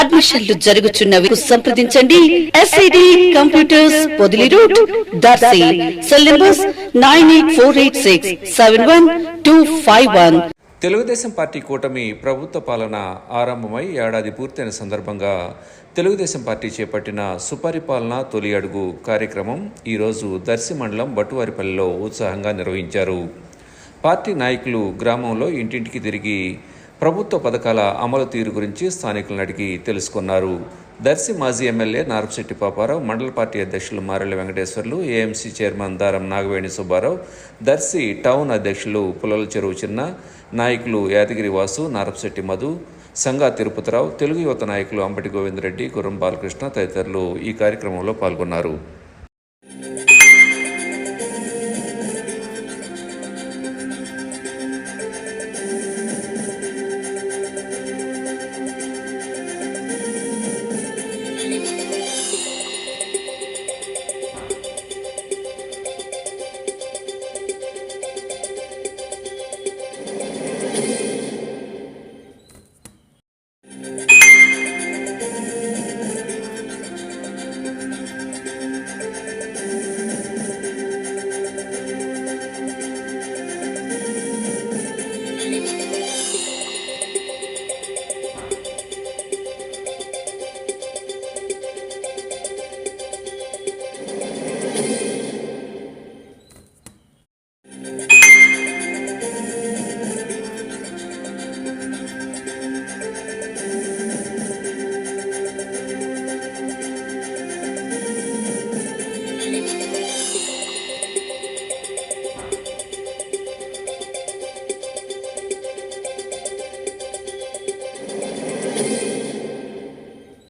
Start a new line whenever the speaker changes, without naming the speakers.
అడ్మిషన్లు జరుగుచున్నవి సంప్రదించండి. SID computers Podili route Darsi cell numbers nine eight four eight six seven one two five one.
Telugu Desam party కూటమి ప్రభుత్వ పాలన ఆరంభమై ఏడాది పూర్తయిన సందర్భంగా తెలుగుదేశం పార్టీ చేపట్టిన సుపరిపాలన తొలి అడుగు కార్యక్రమం ఈరోజు దర్శి మండలం బట్టువారిపల్లిలో ఉత్సాహంగా నిర్వహించారు. పార్టీ నాయకులు గ్రామంలో ఇంటింటికి తిరిగి ప్రభుత్వ పథకాల అమలు తీరు గురించి స్థానికులను అడిగి తెలుసుకున్నారు. దర్శి మాజీ ఎమ్మెల్యే నారపశెట్టి పాపారావు మండల పార్టీ అధ్యక్షులు మారెళ్ళ వెంకటేశ్వర్లు ఏఎంసీ చైర్మన్ దారం నాగవేణి సుబ్బారావు దర్శి టౌన్ అధ్యక్షులు పుల్లల చెరువు చిన్న నాయకులు యాదగిరి వాసు నారపశెట్టి మధు సంగా తిరుపతిరావు తెలుగు యువత నాయకులు అంబటి గోవిందరెడ్డి కురం బాలకృష్ణ తదితరులు ఈ కార్యక్రమంలో పాల్గొన్నారు.